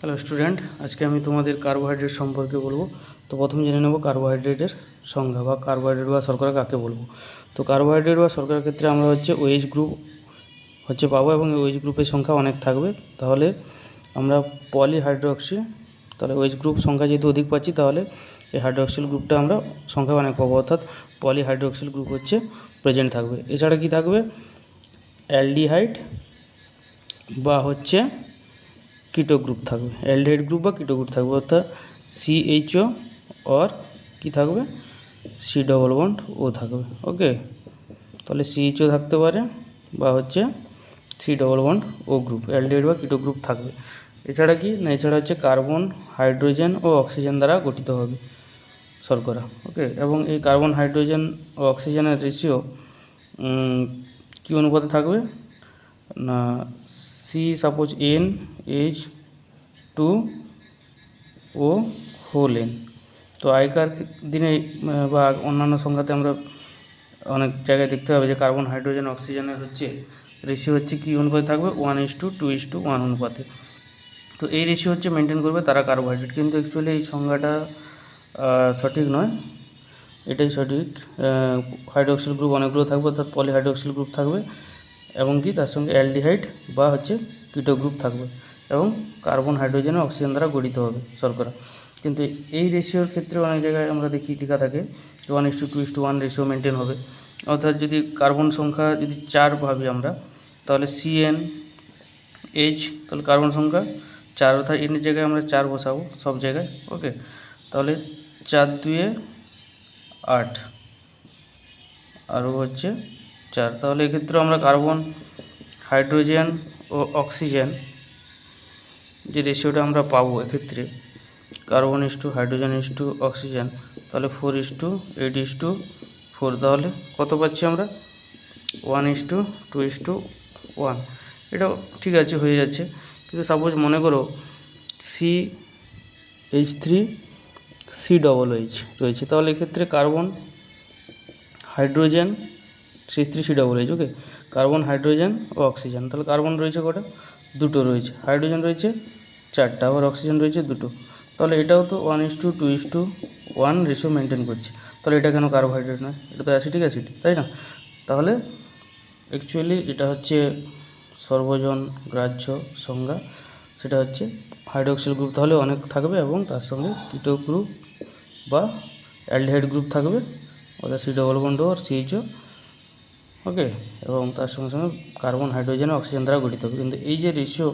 Hello student আজকে আমি তোমাদের কার্বোহাইড্রেট সম্পর্কে বলব। তো প্রথম জেনে নেব কার্বোহাইড্রেটের সংজ্ঞা বা কার্বোহাইড্রেট বা শর্করা কাকে বলব। তো কার্বোহাইড্রেট বা শর্করার ক্ষেত্রে আমরা হচ্ছে ওএইচ গ্রুপ হচ্ছে পাবো এবং ওএইচ গ্রুপের সংখ্যা অনেক থাকবে। তাহলে আমরা পলিহাইড্রোক্সি তাহলে ওএইচ গ্রুপ সংখ্যা যেহেতু অধিক পাচ্ছি, তাহলে এই হাইড্রোক্সিল গ্রুপটা আমরা সংখ্যা অনেক পাবো। অর্থাৎ পলিহাইড্রোক্সিল গ্রুপ হচ্ছে প্রেজেন্ট থাকবে। এছাড়া কি থাকবে? অ্যালডিহাইড বা হচ্ছে কিটো গ্রুপ থাকবে অ্যালডিহাইড গ্রুপ বা কিটো গ্রুপ থাকবে, অর্থাৎ সিএইচও অর কি থাকবে? সি ডবল বন্ড ও থাকবে ওকে তাহলে সিএইচও থাকতে পারে বা হচ্ছে C double bond O group aldehyde বা কিটো গ্রুপ থাকবে। এছাড়া কি? না, এছাড়া হচ্ছে কার্বন হাইড্রোজেন ও অক্সিজেন দ্বারা গঠিত হবে শর্করা ওকে এবং এই কার্বন হাইড্রোজেন ও অক্সিজেনের রেশিও কী অনুপাতে থাকবে? না C suppose n H two O whole n তো আগেকার দিনে বা অন্যান্য সংখ্যাতে আমরা অনেক জায়গায় দেখতে হবে যে কার্বন হাইড্রোজেন অক্সিজেনের হচ্ছে রেশিও হচ্ছে কী অনুপাতে থাকবে? One is to two is to one অনুপাতে। তো এই রেশিও হচ্ছে মেনটেন করবে তারা কার্বোহাইড্রেট কিন্তু অ্যাকচুয়ালি এই সংজ্ঞাটা সঠিক নয়। এটাই সঠিক। হাইড্রোক্সিল গ্রুপ অনেকগুলো থাকবে, অর্থাৎ পলিহাইড্রোক্সিল গ্রুপ থাকবে। এবং কি তার সঙ্গে অ্যালডিহাইড বা হচ্ছে কিটো গ্রুপ থাকবে এবং কার্বন, হাইড্রোজেন অক্সিজেন দ্বারা গঠিত হবে শর্করা। কিন্তু এই রেশিওর ক্ষেত্রে অনেক জায়গায় আমরা দেখি লেখা থাকে one is to two is to one ratio maintain হবে। অর্থাৎ যদি কার্বন সংখ্যা যদি চার ভাবি আমরা, তাহলে সিএন এইচ তাহলে কার্বন সংখ্যা চার, অর্থাৎ এনের জায়গায় আমরা চার বসাবো সব জায়গায় ওকে তাহলে চার দুয়ে আট। আরও হচ্ছে চার। তাহলে এক্ষেত্রে আমরা কার্বন হাইড্রোজেন ও অক্সিজেন যে রেশিওটা আমরা পাবো এক্ষেত্রে carbon is to hydrogen is to oxygen তাহলে four is to eight is to four তাহলে কত পাচ্ছি আমরা? One is to two is to one এটাও ঠিক আছে, হয়ে যাচ্ছে। কিন্তু সাপোজ মনে করো C H three C double H রয়েছে। তাহলে এক্ষেত্রে carbon hydrogen C three C double H okay carbon hydrogen ও অক্সিজেন তাহলে কার্বন রয়েছে কটা? দুটো রয়েছে। হাইড্রোজেন রয়েছে চারটা, আবার অক্সিজেন রয়েছে দুটো। তাহলে এটাও তো one is to two is to one ratio maintain করছে। তাহলে এটা কেন কার্বোহাইড্রেট নয়? এটা তো অ্যাসিটিক অ্যাসিড তাই না? তাহলে অ্যাকচুয়ালি এটা হচ্ছে সর্বজন গ্রাহ্য সংজ্ঞা। সেটা হচ্ছে হাইড্রোক্সিল গ্রুপ তাহলে অনেক থাকবে এবং তার সঙ্গে কিটো গ্রুপ বা অ্যালডিহাইড গ্রুপ থাকবে। অর্থাৎ সি ডবল বন্ড আর সিএইচও ওকে, এবং তার সঙ্গে সঙ্গে কার্বন, হাইড্রোজেন অক্সিজেন দ্বারা গঠিত। হবে কিন্তু এই যে রেশিও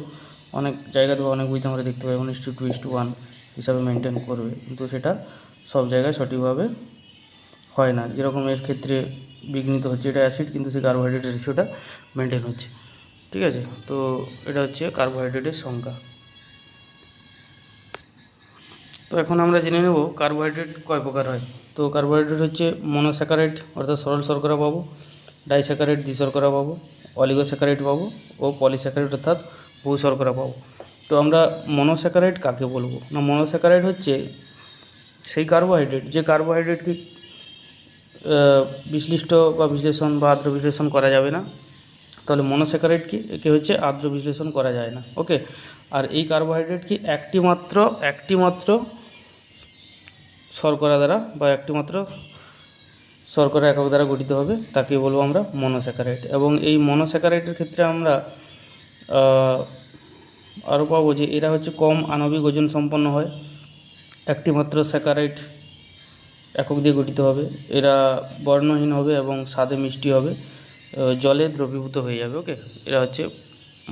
অনেক জায়গাতে বা অনেক বইতে আমরা দেখতে পাই one is to two is to one হিসাবে মেনটেন করবে। কিন্তু সেটা সব জায়গায় সঠিকভাবে হয় না। যেরকম এর ক্ষেত্রে বিঘ্নিত হচ্ছে, এটা অ্যাসিড কিন্তু সেই কার্বোহাইড্রেটের রেশিওটা মেনটেন হচ্ছে। ঠিক আছে? তো এটা হচ্ছে কার্বোহাইড্রেটের সংখ্যা। তো এখন আমরা জেনে নেব কার্বোহাইড্রেট কয় প্রকার হয়। তো কার্বোহাইড্রেট হচ্ছে মনোস্যাকারাইড অর্থাৎ সরল শর্করা পাবো। ডাইস্যাকারাইড দ্বিশর্করা পাবো অলিগোস্যাকারাইড পাবো ও পলিস্যাকারাইড অর্থাৎ বহু শর্করা পাবো। তো আমরা মনোস্যাকারাইড কাকে বলব? না মনোস্যাকারাইড হচ্ছে সেই কার্বোহাইড্রেট যে কার্বোহাইড্রেটকে বিশ্লিষ্ট বা বিশ্লেষণ বা আদ্র বিশ্লেষণ করা যাবে না, তাহলে মনোস্যাকারাইড কি? একে হচ্ছে আদ্র বিশ্লেষণ করা যায় না, ওকে? আর এই কার্বোহাইড্রেট কি একটি মাত্র একটি মাত্র শর্করা দ্বারা বা একটি মাত্র শর্করা একক দ্বারা গঠিত হবে তাকে বলব আমরা মনোস্যাকারাইড এবং এই মনোস্যাকারাইডের ক্ষেত্রে আমরা আরও পাবো যে এরা হচ্ছে কম আণবিক ওজন সম্পন্ন হয়। একটি মাত্র স্যাকারাইড একক দিয়ে গঠিত হবে। এরা বর্ণহীন হবে এবং স্বাদে মিষ্টি হবে। জলে দ্রবীভূত হয়ে যাবে ওকে এরা হচ্ছে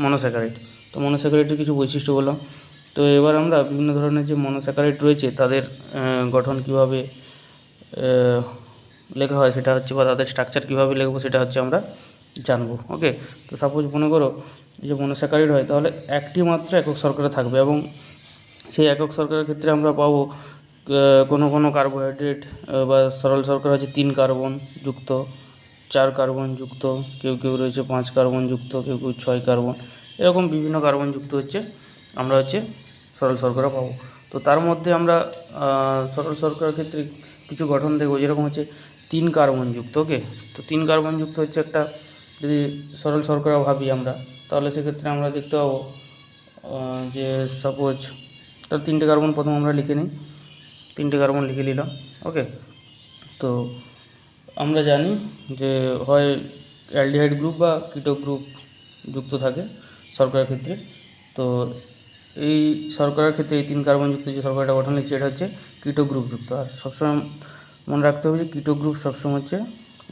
মনোস্যাকারাইড তো মনোস্যাকারাইডের কিছু বৈশিষ্ট্য বললাম। তো এবার আমরা বিভিন্ন ধরনের যে মনোস্যাকারাইড রয়েছে, তাদের গঠন কীভাবে লেখা হয় সেটা হচ্ছে বা তাদের স্ট্রাকচার কীভাবে লিখব সেটা হচ্ছে আমরা জানব ওকে তো সাপোজ মনে করো যে মনোস্যাকারাইড হয়, তাহলে একটি মাত্র একক শর্করা থাকবে এবং সেই একক শর্করার ক্ষেত্রে আমরা পাবো কোনো কোনো কার্বোহাইড্রেট বা সরল শর্করা হচ্ছে তিন কার্বন যুক্ত, চার কার্বন যুক্ত, কেউ কেউ রয়েছে পাঁচ কার্বন যুক্ত, কেউ কেউ ছয় কার্বন এরকম বিভিন্ন কার্বন যুক্ত হচ্ছে আমরা হচ্ছে সরল শর্করা পাবো। তো তার মধ্যে আমরা সরল শর্করার ক্ষেত্রে কিছু গঠন দেখব, যেরকম হচ্ছে তিন কার্বন যুক্ত ওকে তো তিন কার্বন যুক্ত হচ্ছে একটা যদি সরল শর্করা ভাবি আমরা, তাহলে সেক্ষেত্রে আমরা দেখতে পাবো যে সাপোজ তার তিনটে কার্বন প্রথম আমরা লিখে নিই। তিনটে কার্বন লিখে নিলাম ওকে তো আমরা জানি যে হয় অ্যালডিহাইড গ্রুপ বা কিটো গ্রুপ যুক্ত থাকে শর্করার ক্ষেত্রে। তো এই শর্করার ক্ষেত্রে এই তিন কার্বনযুক্ত যে শর্করাটা গঠন হচ্ছে এটা হচ্ছে কিটো গ্রুপ যুক্ত। আর সবসময় মনে রাখতে হবে যে কিটো গ্রুপ সবসময় হচ্ছে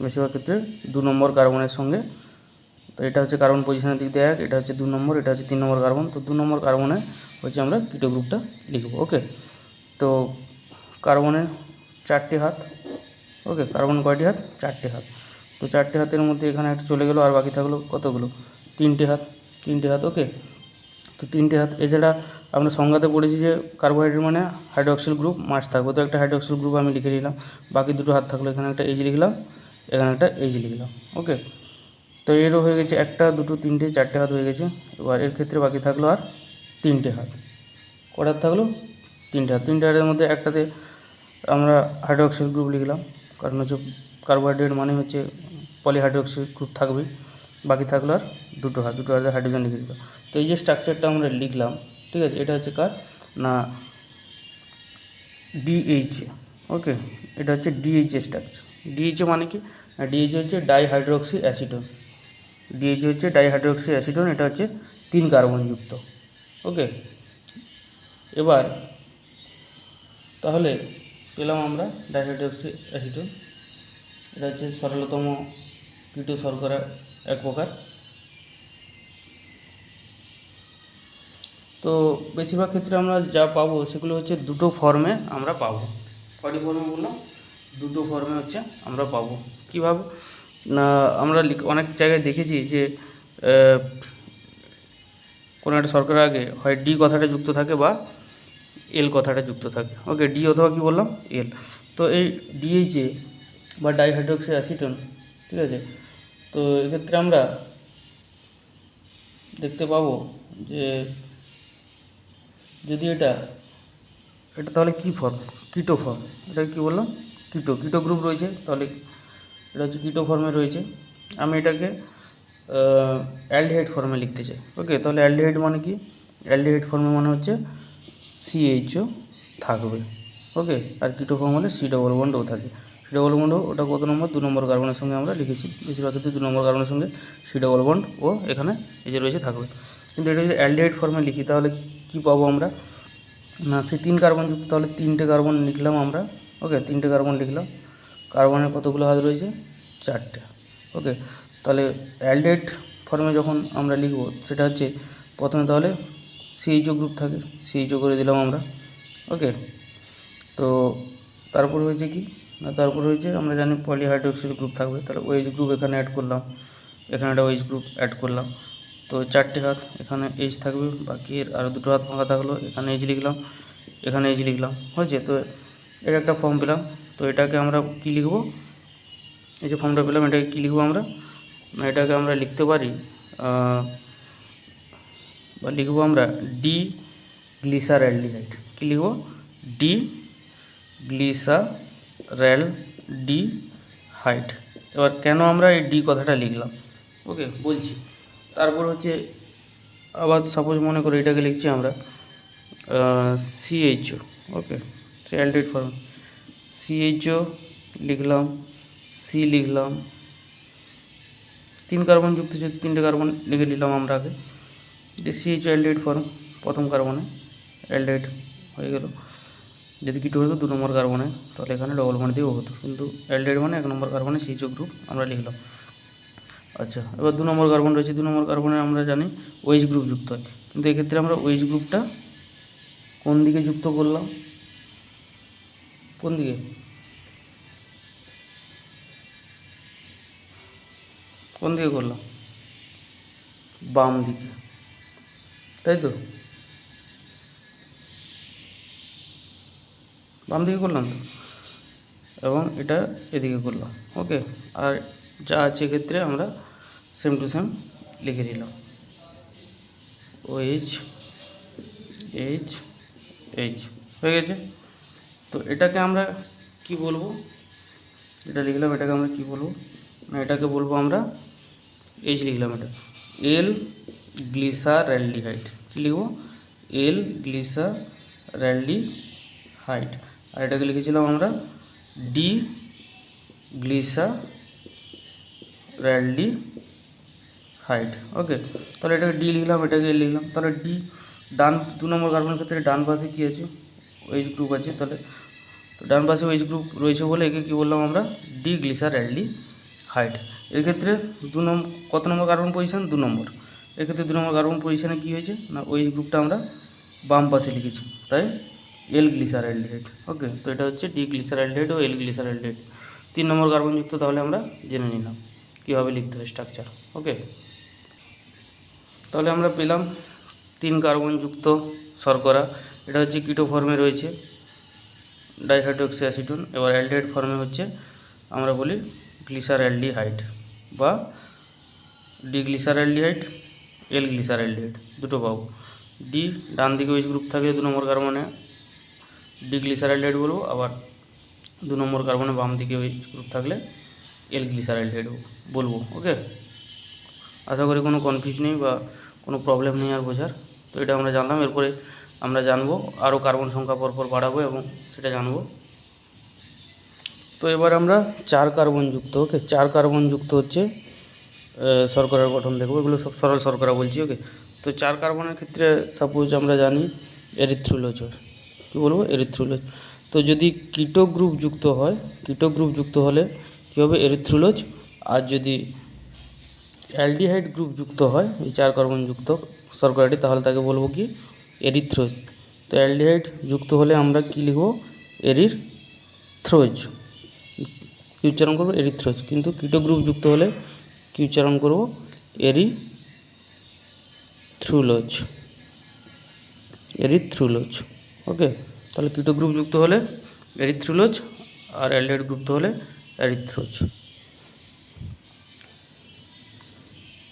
বেশিরভাগ ক্ষেত্রে দু নম্বর কার্বনের সঙ্গে। তো এটা হচ্ছে কার্বন পজিশনের দিক দিয়ে এক, এটা হচ্ছে দু নম্বর, এটা হচ্ছে তিন নম্বর কার্বন তো দু নম্বর কার্বনে হচ্ছে আমরা কিটো গ্রুপটা লিখব ওকে তো কার্বনের চারটি হাত ওকে কার্বন কয়টি হাত? চারটে হাত। তো চারটে হাতের মধ্যে এখানে একটা চলে গেলো, আর বাকি থাকল কতগুলো? তিনটে হাত তিনটে হাত ওকে তো তিনটে হাত। এছাড়া আমরা সংজ্ঞাতে পড়েছি যে কার্বোহাইড্রেট মানে হাইড্রোক্সিল গ্রুপ মাস থাকবে। তো একটা হাইড্রোক্সিল গ্রুপ আমি লিখে নিলাম বাকি দুটো হাত থাকল, এখানে একটা এইচ লিখলাম, এখানে একটা এইচ লিখলাম। ওকে তো এরও হয়ে গেছে একটা, দুটো, তিনটে, চারটে হাত হয়ে গেছে। এবার এর ক্ষেত্রে বাকি থাকল আর তিনটে হাত। কটা হাত থাকল? তিনটে হাত। তিনটে হাতের মধ্যে একটাতে আমরা হাইড্রোক্সিল গ্রুপ লিখলাম। কারণ হচ্ছে কার্বোহাইড্রেট মানে হচ্ছে পলিহাইড্রোক্সিল গ্রুপ থাকবে বাকি থাকল আর দুটো হাত, দুটো হাতে হাইড্রোজেন লিখে দিলাম তো এই যে স্ট্রাকচারটা আমরা লিখলাম, ঠিক আছে, এটা হচ্ছে কার? না ডিএইচএ ওকে এটা হচ্ছে ডিএইচএ স্ট্রাকচার ডিএইচএ মানে কি? ডিএইচএ হচ্ছে ডাইহাইড্রোক্সি অ্যাসিডন ডিএইচএ হচ্ছে ডাইহাইড্রোক্সি অ্যাসিডন এটা হচ্ছে তিন কার্বনযুক্ত ওকে এবার, তাহলে পেলাম আমরা ডাইহাইড্রোক্সি অ্যাসিডন এটা হচ্ছে সরলতম কিটো শর্করা এক প্রকার। তো বেশিরভাগ ক্ষেত্রে আমরা যা পাবো সেগুলো হচ্ছে দুটো ফর্মে আমরা পাবো। কটি ফর্মে বললাম? দুটো ফর্মে হচ্ছে আমরা পাবো। কীভাবে না, আমরা অনেক জায়গায় দেখেছি যে কোনো একটা সরকারের আগে হয় ডি কথাটা যুক্ত থাকে বা এল কথাটা যুক্ত থাকে। ওকে ডি অথবা কী বললাম? এল তো এই ডিএইচএ বা ডাইহাইড্রোক্সি অ্যাসিটন ঠিক আছে? তো এক্ষেত্রে আমরা দেখতে পাবো যে যদি এটা এটা তাহলে কী ফর্ম কিটো ফর্ম এটা কী বললাম? কিটো। কিটো গ্রুপ রয়েছে, তাহলে এটা হচ্ছে কিটো ফর্মে রয়েছে। আমি এটাকে অ্যালডিহাইড ফর্মে লিখতে চাই। ওকে তাহলে অ্যালডিহাইড মানে কি? অ্যালডিহাইড ফর্মে মানে হচ্ছে সিএইচও থাকবে। ওকে আর কিটো ফর্ম হলে সি ডবল বন্ডও থাকে। ডবল বন্ড ওটা কত নম্বর? দু নম্বর কার্বনের সঙ্গে আমরা লিখেছি। বেশিরভাগ ক্ষেত্রে দু নম্বর কার্বনের সঙ্গে সি ডবল বন্ড ও এখানে এই যে রয়েছে থাকবে। কিন্তু এটা যদি অ্যালডিহাইড ফর্মে লিখি, তাহলে কী পাবো আমরা? না, সে তিন কার্বন যুক্ত, তাহলে তিনটে কার্বন লিখলাম আমরা। ওকে তিনটে কার্বন লিখলাম। কার্বনের কতগুলো হাত রয়েছে? চারটে। ওকে তাহলে অ্যালডেট ফর্মে যখন আমরা লিখব, সেটা হচ্ছে প্রথমে তাহলে সিএইচও গ্রুপ থাকে। সিএইচও করে দিলাম আমরা। ওকে তো তারপর হয়েছে কি? না, তারপর হয়েছে আমরা জানি পলিহাইড্রোক্সিল গ্রুপ থাকবে, তাহলে ওয়েজ গ্রুপ এখানে অ্যাড করলাম, এখানে একটা ওয়েজ গ্রুপ অ্যাড করলাম। তো চারটে হাত, এখানে এইচ থাকবে, বাকি আরও দুটো হাত ফাঁকা থাকল, এখানে এইচ লিখলাম, এখানে এইচ লিখলাম, হয়েছে? তো এটা একটা ফর্ম পেলাম, তো এটাকে আমরা কী লিখব? এই যে ফর্মটা পেলাম, এটাকে কী লিখব আমরা? এটাকে আমরা লিখতে পারি বা লিখব আমরা ডি গ্লিসারঅ্যালডিহাইড কী লিখব? D glyceraldehyde. এবার কেন আমরা এই ডি কথাটা লিখলাম? ওকে, বলছি। তারপর হচ্ছে আবার সাপোজ মনে করো এটাকে লিখছি আমরা CHO okay aldehyde form CHO লিখলাম সি লিখলাম, তিন কার্বন যুক্ত যে তিনটে কার্বন লিখে নিলাম আমরা আগে। যে সিএইচ অ্যালডিহাইড ফর্ম প্রথম কার্বনে অ্যালডিহাইড হয়ে গেল। যদি কিটো হতো দু নম্বর কার্বনে তাহলে এখানে ডবল বন্ড দিয়েও হতো কিন্তু অ্যালডিহাইড মানে এক নম্বর কার্বনে সিএইচও গ্রুপ আমরা লিখলাম। আচ্ছা এবার দু নম্বর কার্বন রয়েছে। দু নম্বর কার্বনে আমরা জানি ওয়েজ গ্রুপ যুক্ত হয়। কিন্তু এক্ষেত্রে আমরা ওয়েজ গ্রুপটা কোন দিকে যুক্ত করলাম? কোন দিকে? কোন দিকে করলাম? বাম দিকে। তাই তো? বাম দিকে করলাম তো। এবং এটা এদিকে করলাম। ওকে, আর যা আছে এক্ষেত্রে আমরা সেম টু সেম লিখে দিলাম। ও এইচ এইচ এইচ হয়ে গেছে? তো এটাকে আমরা কি বলব? এটা লিখলাম, এটাকে আমরা কি বলব? না, এটাকে বলব আমরা এইচ লিখলাম এটা। এল গ্লিসারঅ্যালডিহাইড কী লিখব? এল গ্লিসা র্যালি হাইট আর এটাকে লিখেছিলাম আমরা D glyceraldehyde. Okay, তাহলে এটাকে ডি লিখলাম, এটাকে লিখলাম। তাহলে ডি ডান, দু নম্বর কার্বনের ক্ষেত্রে ডান পাশে কী আছে? ওয়েজ গ্রুপ আছে, তাহলে ডান পাশে ওয়েজ গ্রুপ রয়েছে বলে একে কী বললাম আমরা? D glyceraldehyde. এর ক্ষেত্রে দু নম্বর কত নম্বর কার্বন পজিশন? দু নম্বর। এক্ষেত্রে দু নম্বর কার্বন পজিশনে কী হয়েছে? না, ওয়েজ গ্রুপটা আমরা বাম পাশে লিখেছি। তাই এল গ্লিসার অ্যালডিহাইড ওকে তো এটা হচ্ছে ডি গ্লিসার অ্যালডিহাইড ও এল গ্লিসার অ্যালডিহাইড তিন নম্বর কার্বনযুক্ত তাহলে আমরা জেনে নিলাম কীভাবে লিখতে হয় স্ট্রাকচার ওকে তাহলে আমরা পেলাম তিন কার্বনযুক্ত শর্করা। এটা হচ্ছে কিটো ফর্মে রয়েছে ডাইহাইড্রোক্সি অ্যাসিটোন এবার অ্যালডিহাইড ফর্মে হচ্ছে আমরা বলি গ্লিসার অ্যালডিহাইড বা ডিগ্লিসার অ্যালডিহাইড এল গ্লিসার অ্যালডিহাইড দুটো পাবো। ডি ডান দিকে ওই গ্রুপ থাকে দু নম্বর কার্বনে ডিগ্লিসার অ্যালডিহাইড বলব, আবার দু নম্বর কার্বনে বাম দিকে ওই গ্রুপ থাকলে এল গ্লিসার অ্যালডিহাইড বলব ওকে আশা করি কোনো কনফিউজ নেই বা কোনো প্রবলেম নেই আর বোঝার। তো এটা আমরা জানলাম, এরপরে আমরা জানব আরও কার্বন সংখ্যা পরপর বাড়াবো এবং সেটা জানব। তো এবার আমরা চার কার্বন যুক্ত ওকে চার কার্বন যুক্ত হচ্ছে শর্করার গঠন দেখব, এগুলো সব সরল শর্করা বলছি ওকে তো চার কার্বনের ক্ষেত্রে সাপোজ আমরা জানি এরিথ্রুলোজ কী বলব? এরিথ্রুলোজ তো যদি কিটো গ্রুপ যুক্ত হয় কিটো গ্রুপ যুক্ত হলে কী হবে? এরিথ্রুলোজ আর যদি অ্যালডিহাইড গ্রুপ যুক্ত হয়, এই চার কার্বন যুক্ত শর্করাটি, তাহলে তাকে বলব কি? এরিথ্রোজ তো অ্যালডিহাইড যুক্ত হলে আমরা কি লিখব? এরির থ্রোজ কি উচ্চারণ করব? এরিথ্রোজ কিন্তু কিটো গ্রুপ যুক্ত হলে কি উচ্চারণ করব? এরি থ্রুলোজ এরিথ্রুলোজ ওকে তাহলে কিটো গ্রুপ যুক্ত হলে এরিথ্রুলোজ আর অ্যালডিহাইড গ্রুপ হলে এরিথ্রোজ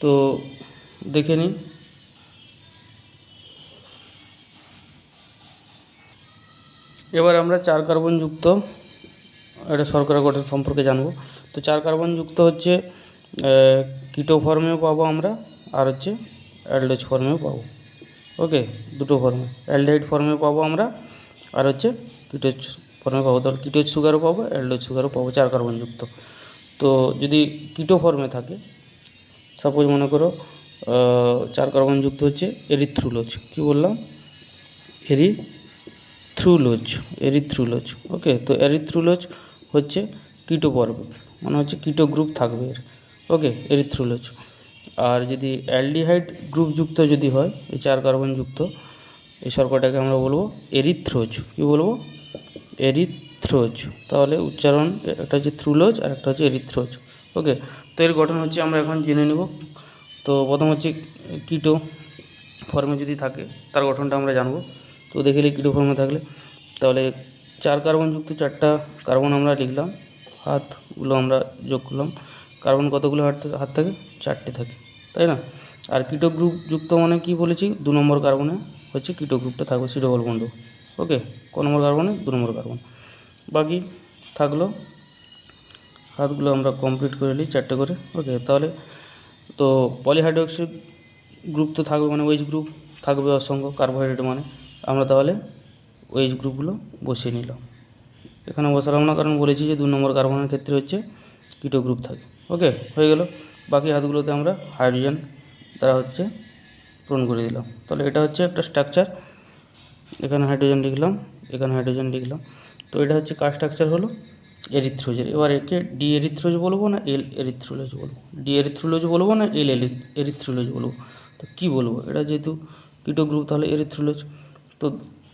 তো দেখে নিন। এবার আমরা চার কার্বন যুক্ত একটা শর্করা গঠন সম্পর্কে জানব। তো চার কার্বন যুক্ত হচ্ছে কিটো ফর্মেও পাবো আমরা, আর হচ্ছে অ্যালডোজ ফর্মেও পাবো। ওকে, দুটো ফর্মে অ্যালডাইড ফর্মে পাবো আমরা, আর হচ্ছে কিটোজ ফর্মে পাবো, তাহলে কিটোজ সুগারও পাবো অ্যালডোজ সুগারও পাবো, চার কার্বন যুক্ত। তো যদি কিটো ফর্মে থাকে সাপোজ মনে করো চার কার্বন যুক্ত হচ্ছে এরিথ্রুলোজ কি বললাম? এরিথ্রুলোজ এরিথ্রুলোজ ওকে, তো এরিথ্রুলোজ হচ্ছে কিটো পর্ব মানে হচ্ছে কিটো গ্রুপ থাকবে এর, ওকে এরিথ্রুলোজ আর যদি অ্যালডিহাইড গ্রুপ যুক্ত যদি হয়, এই চার কার্বন যুক্ত, এই শর্করাটাকে আমরা বলব এরিথ্রোজ। কি বলব? এরিথ্রোজ। তাহলে উচ্চারণ, একটা হচ্ছে থ্রুলোজ আর একটা হচ্ছে এরিথ্রোজ। ওকে, তো এর গঠন হচ্ছে আমরা এখন জেনে নেব। তো প্রথম হচ্ছে কিটো ফর্মে যদি থাকে, তার গঠনটা আমরা জানব। তো দেখে নিই কিটো ফর্মে থাকলে। তাহলে চার কার্বনযুক্ত চারটা কার্বন আমরা লিখলাম। হাতগুলো আমরা যোগ করলাম। কার্বন কতগুলো হাত হাত থাকে? চারটে থাকে, তাই না? আর কিটো গ্রুপ যুক্ত মানে কি বলেছি? দু নম্বর কার্বনে হচ্ছে কিটো গ্রুপটা থাকবে, সি ডবল বন্ধু ওকে ক নম্বর কার্বনে? দু নম্বর কার্বন। বাকি থাকল, হাতগুলো আমরা কমপ্লিট করে নিই চারটে করে। ওকে তাহলে তো পলিহাইড্রোক্সিড গ্রুপ তো থাকবে মানে ওয়েজ গ্রুপ থাকবে অসংখ্য কার্বোহাইড্রেট মানে। আমরা তাহলে ওয়েজ গ্রুপগুলো বসিয়ে নিলাম। এখানে বসালাম না, কারণ বলেছি যে দু নম্বর কার্বনের ক্ষেত্রে হচ্ছে কিটো গ্রুপ থাকে। ওকে, হয়ে গেল। বাকি হাতগুলোতে আমরা হাইড্রোজেন দ্বারা হচ্ছে পূরণ করে দিলাম। তাহলে এটা হচ্ছে একটা স্ট্রাকচার এখানে হাইড্রোজেন লিখলাম, এখানে হাইড্রোজেন লিখলাম। তো এটা হচ্ছে কার স্ট্রাকচার হলো? এরিথ্রোজের এবার একে ডি এরিথ্রোজ বলব না এল এরিথ্রোলোজ বলব? ডি এরিথ্রোলোজ বলব না এল এরিথ্রোলোজ বলব? তো কী বলব? এটা যেহেতু কিটো গ্রুপ তাহলে এরিথ্রোলোজ। তো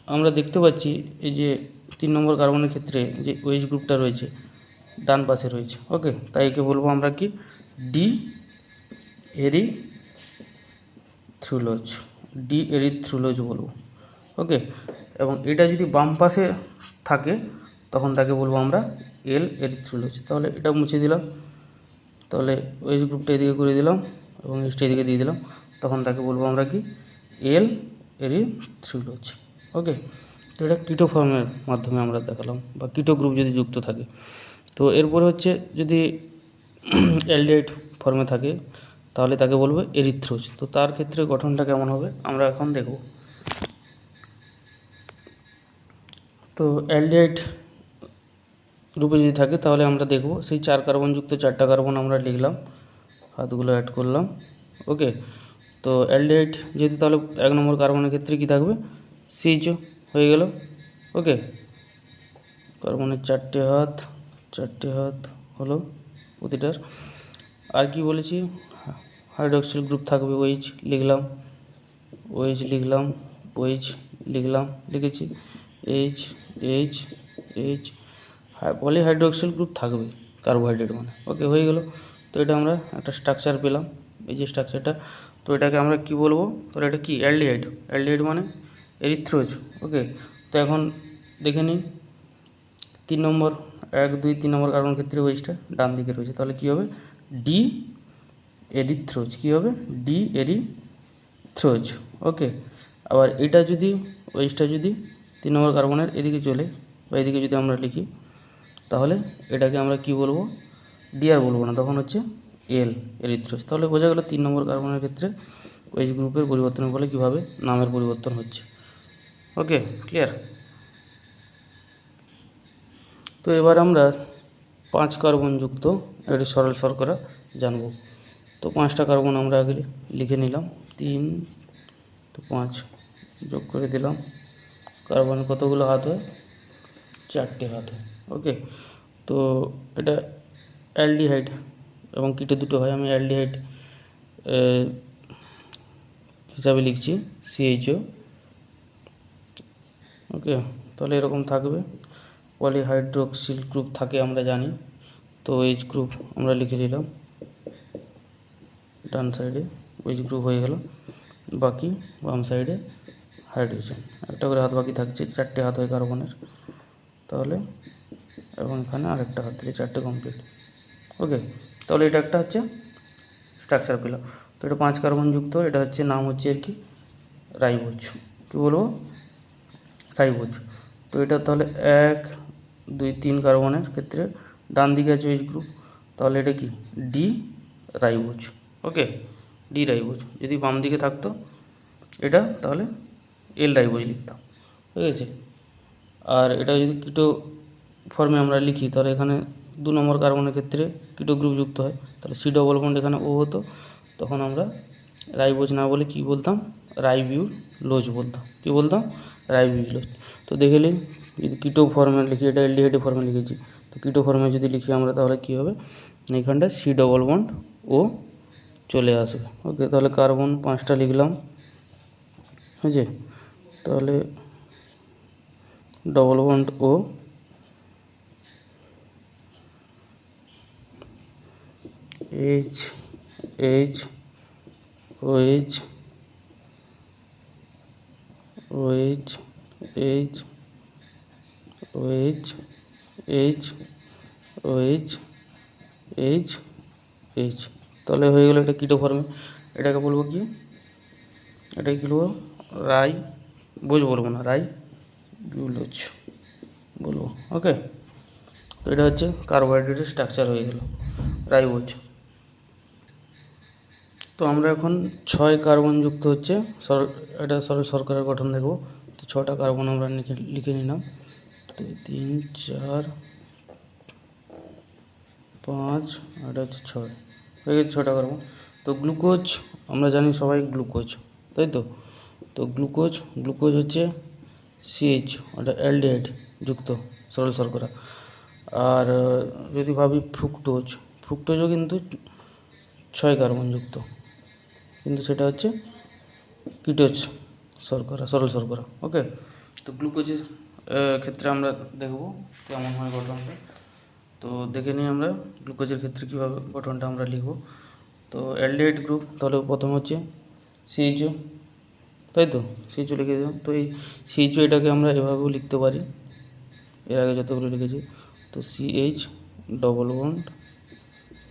আমরা দেখতে পাচ্ছি এই যে তিন নম্বর কার্বনের ক্ষেত্রে যে ওয়েজ গ্রুপটা রয়েছে ডান পাশে রয়েছে। ওকে, তাই একে বলব আমরা কি? ডি এরি থ্রুলোজ, ডি এরিথ্রুলোজ বলব। ওকে, এবং এটা যদি বাম পাশে থাকে, তখন তাকে বলব আমরা এল এরিথ্রুলোজ তাহলে এটা মুছে দিলাম। তাহলে ওই গ্রুপটা এদিকে করে দিলাম এবং এসটা এদিকে দিয়ে দিলাম। তখন তাকে বলব আমরা কি? এল এরিথ্রুলোজ ওকে, তো এটা কিটো ফর্মের মাধ্যমে আমরা দেখালাম বা কিটো গ্রুপ যদি যুক্ত থাকে। তো এরপরে হচ্ছে যদি অ্যালডিহাইড ফর্মে থাকে, তাহলে তাকে বলব এরিথ্রোজ তো তার ক্ষেত্রে গঠনটা কেমন হবে, আমরা এখন দেখব। তো অ্যালডিহাইড গ্রুপে যদি থাকে, তাহলে আমরা দেখব। সেই চার কার্বনযুক্ত চারটা কার্বন আমরা লিখলাম, হাতগুলো অ্যাড করলাম ওকে তো অ্যালডিহাইড যেহেতু তাহলে এক নম্বর কার্বনের ক্ষেত্রে কী থাকবে? সিএইচও হয়ে গেল ওকে কার্বনের চারটে হাত চারটে হাত হলো প্রতিটার। আর কি বলেছি? হাইড্রক্সিল গ্রুপ থাকবে ওইচ লিখলাম ওইচ লিখলাম ওইচ লিখলাম, লিখেছি, H H H polyhydroxyl group থাকবে কার্বোহাইড্রেট মানে। ওকে, হয়ে গেল। তো এটা আমরা একটা স্ট্রাকচার পেলাম, এই যে স্ট্রাকচারটা তো এটাকে আমরা কি বলব? তো এটা কি? অ্যালডিহাইড। অ্যালডিহাইড মানে এরিথ্রোজ ওকে? তো এখন দেখে নিই, তিন নম্বর এক, দুই, তিন নম্বর কার্বন ক্ষেত্রে ওইচটা ডান দিকে রয়েছে। তাহলে কী হবে? ডি এরিথ্রোজ কী হবে? ডি এরিথ্রোজ ওকে আবার এটা যদি ওইচটা যদি তিন নম্বর কার্বনের এদিকে চলে, বা এদিকে যদি আমরা লিখি, তাহলে এটাকে আমরা কি বলব? ডি আর বলব না, তখন হচ্ছে এল এরিথ্রোজ তাহলে বোঝা গেল তিন নম্বর কার্বনের ক্ষেত্রে ওইচ গ্রুপের পরিবর্তনের ফলে কীভাবে নামের পরিবর্তন হচ্ছে। ওকে ক্লিয়ার তো এবার আমরা পাঁচ কার্বনযুক্ত একটি সরল শর্করা জানব। তো পাঁচটা কার্বন আমরা আগে লিখে নিলাম। তিন, তো পাঁচ যোগ করে দিলাম। কার্বনের কতগুলো হাত হয়? চারটে হাত হয়। ওকে, তো এটা অ্যালডিহাইড এবং কিটে দুটো হয়। আমি অ্যালডিহাইড হিসাবে লিখছি সিএইচও ওকে, তাহলে এরকম থাকবে। পলিহাইড্রোক্সিল গ্রুপ থাকে আমরা জানি। তো এইচ গ্রুপ আমরা লিখে দিলাম। ডান সাইডে এইচ গ্রুপ হয়ে গেল। বাকি বাম সাইডে হাইড্রোজেন একটা করে হাত বাকি থাকছে, চারটে হাত হয় কার্বনের। তাহলে এবং এখানে আরেকটা হাত দিলে চারটে কমপ্লিট ওকে তাহলে এটা একটা হচ্ছে স্ট্রাকচার পেলাম তো এটা পাঁচ কার্বন যুক্ত, এটা হচ্ছে নাম হচ্ছে আর কি? রাইবোজ। কী বলব? রাইবোজ। তো এটা তাহলে এক দুই তিন কার্বনের ক্ষেত্রে ডান দিকে আছে এইচ গ্রুপ তাহলে এটা কি? D ribose okay D ribose, যদি বাম দিকে থাকতো, এটা তাহলে এল রাইবোজ লিখতাম, ঠিক আছে? আর এটা যদি কিটো ফর্মে আমরা লিখি, তাহলে এখানে দু নম্বর কার্বনের ক্ষেত্রে কিটো গ্রুপ যুক্ত হয়, তাহলে সি ডবল বন্ড এখানে ও হতো, তখন আমরা রাইবোজ না বলে কি বলতাম? রাইবিউর লোজ বলতাম, কি বলতাম? রাইবিউর তো দেখে নিন যদি কিটো ফর্মে লিখি, এটা এলডিহাইডি ফর্মে লিখেছি, তো কিটো ফর্মে যদি লিখি আমরা, তাহলে কী হবে? এখানটা সি ডবল বন্ড ও চলে আসবে। ওকে, তাহলে কার্বন পাঁচটা লিখলাম হয়েছে তাহলে double bond O H H OH OH H OH H OH H H তাহলে হয়ে গেলো এটা কিটো ফর্মে এটাকে বলব কি? এটাকে কী বলব? রাই বোঝ বলব না, রাই বিউলোজ বলব ওকে তো এটা হচ্ছে কার্বোহাইড্রেটের স্ট্রাকচার হয়ে গেল রাইবোজ তো আমরা এখন ছয় কার্বন যুক্ত হচ্ছে। সর, এটা সর, সরকারের গঠন দেখব। তো ছটা কার্বন আমরা লিখে লিখে নিলাম। তিন, চার, পাঁচ এটা হচ্ছে ছয়। ছটা কার্বন। তো গ্লুকোজ, আমরা জানি সবাই গ্লুকোজ, তাই তো? তো গ্লুকোজ গ্লুকোজ হচ্ছে সিএইচ ওটা অ্যালডিহাইড যুক্ত সরল শর্করা। আর, যদি ভাবি ফ্রুক্টোজ, ফ্রুক্টোজও কিন্তু ছয় কার্বন যুক্ত। কিন্তু সেটা হচ্ছে কিটোজ শর্করা, সরল শর্করা ওকে তো গ্লুকোজের ক্ষেত্রে আমরা দেখব কেমন হয় গঠনটা। তো দেখে নিই আমরা গ্লুকোজের ক্ষেত্রে কীভাবে গঠনটা আমরা লিখব। তো অ্যালডিহাইড গ্রুপ, তাহলে প্রথম হচ্ছে সিএইচও তাই তো? সিএইচও লিখে দিলাম। তো এই সিএইচও এটাকে আমরা এভাবেও লিখতে পারি। এর আগে যতগুলো লিখেছি। তো সিএইচ ডবল বন্ড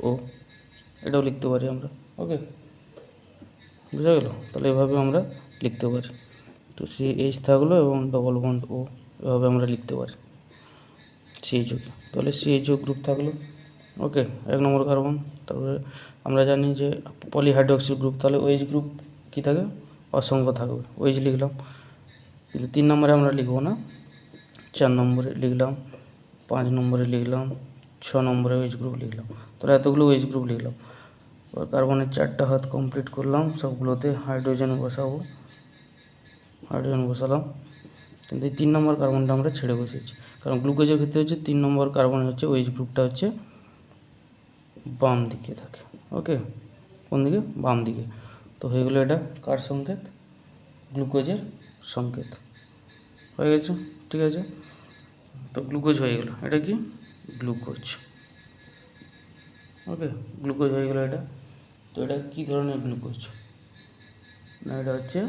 ও এটাও লিখতে পারি আমরা ওকে বুঝা গেল? তাহলে এভাবে আমরা লিখতে পারি। তো সি এইচ থাকল এবং ডবল বন্ড ও এভাবে আমরা লিখতে পারি। সিএইচওকে তাহলে সিএইচও গ্রুপ থাকল। ওকে, এক নম্বর কার্বন তারপরে আমরা জানি যে পলিহাইড্রক্সিল গ্রুপ তাহলে ওইচ গ্রুপ কী থাকে? অসংখ্য থাকবে। ওইচ লিখলাম। কিন্তু তিন নম্বরে আমরা লিখব না। চার নম্বরে লিখলাম। পাঁচ নম্বরে লিখলাম। ছ নম্বরে ওয়েজ গ্রুপ লিখলাম। তাহলে এতগুলো ওয়েজ গ্রুপ লিখলাম। কার্বনের চারটা হাত কমপ্লিট করলাম, সবগুলোতে হাইড্রোজেন বসাবো। হাইড্রোজেন বসালাম। কিন্তু এই তিন নম্বর কার্বনটা আমরা ছেড়ে বসেছি কারণ গ্লুকোজের ক্ষেত্রে হচ্ছে তিন নম্বর কার্বন হচ্ছে ওয়েজ গ্রুপটা হচ্ছে বাম দিকে থাকে। ওকে কোন দিকে? বাম দিকে। তো হয়ে গেলো এটা কার সংকেত? গ্লুকোজের সংকেত। হয়ে গেছে? ঠিক আছে? তো গ্লুকোজ হয়ে গেলো। এটা কি? গ্লুকোজ ওকে গ্লুকোজ হয়ে গেলো এটা। তো এটা কী ধরনের গ্লুকোজ না, এটা হচ্ছে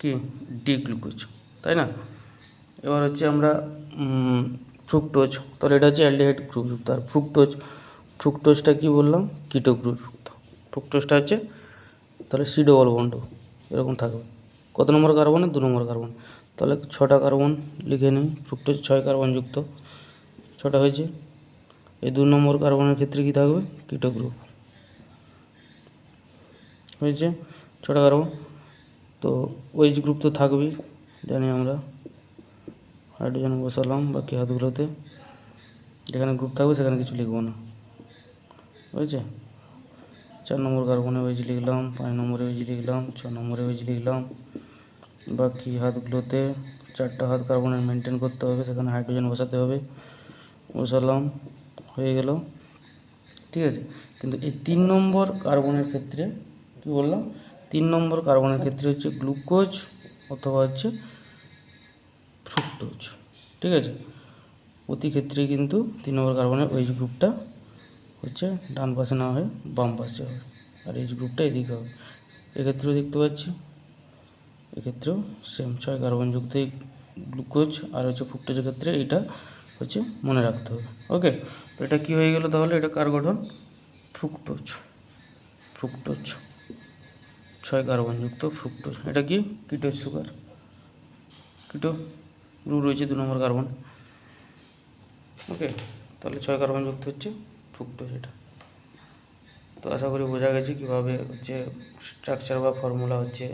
কি? ডি গ্লুকোজ তাই না? এবার হচ্ছে আমরা ফ্রুক্টোজ তাহলে এটা হচ্ছে অ্যালডিহাইড গ্রুপযুক্ত। আর ফ্রুক্টোজ ফ্রুক্টোজটা কি বললাম? কিটো গ্রুপযুক্ত ফ্রুক্টোজটা হচ্ছে, তাহলে সি ডবল বন্ড এরকম থাকবে। কত নম্বর কার্বনে দু নম্বর কার্বন তাহলে ছটা কার্বন লিখে নিই ফ্রুক্টোজ ছয় কার্বনযুক্ত ছটা হয়েছে, এই দু নম্বর কার্বনের ক্ষেত্রে কী থাকবে? কিটো গ্রুপ হয়েছে ছটা কারও তো ওয়েজ গ্রুপ তো থাকবেই জানি আমরা। হাইড্রোজেন বসালাম বাকি হাতগুলোতে। যেখানে গ্রুপ থাকবে সেখানে কিছু লিখব না। বুঝেছে চার নম্বর কার্বনে ওয়েজ লিখলাম, পাঁচ নম্বরে ওয়েজ লিখলাম, ছ নম্বরে ওয়েজ লিখলাম। বাকি হাতগুলোতে চারটা হাত কার্বনের মেনটেন করতে হবে, সেখানে হাইড্রোজেন বসাতে হবে। বসালাম, হয়ে গেল। ঠিক আছে? কিন্তু এই তিন নম্বর কার্বনের ক্ষেত্রে কী বললাম? তিন নম্বর কার্বনের ক্ষেত্রে হচ্ছে গ্লুকোজ অথবা হচ্ছে ফ্রুক্টোজ, ঠিক আছে? প্রতি ক্ষেত্রেই কিন্তু তিন নম্বর কার্বনের ওয়েজ গ্রুপটা হচ্ছে ডান পাশে না হয়ে, বাম পাশে হবে আর এইচ গ্রুপটা এদিকে হবে। এক্ষেত্রেও দেখতে পাচ্ছি, এক্ষেত্রেও সেম ছয় কার্বনযুক্ত এই গ্লুকোজ আর হচ্ছে ফ্রুক্টোজের ক্ষেত্রে এটা হচ্ছে মনে রাখতে হবে। ওকে, তো এটা কী হয়ে গেল তাহলে? এটা কার গঠন ফ্রুক্টোজ ফ্রুক্টোজ। কার্বনযুক্ত ফ্রুক্টোজ। এটা কি? Ketose sugar. কিটো? গ্রুপ রয়েছে দু নম্বর কার্বন। ওকে, তাহলে ছয় কার্বনযুক্ত হচ্ছে ফ্রুক্টোজ এটা। তো আশা করি বোঝা গেছে কীভাবে হচ্ছে স্ট্রাকচার বা ফর্মুলা হচ্ছে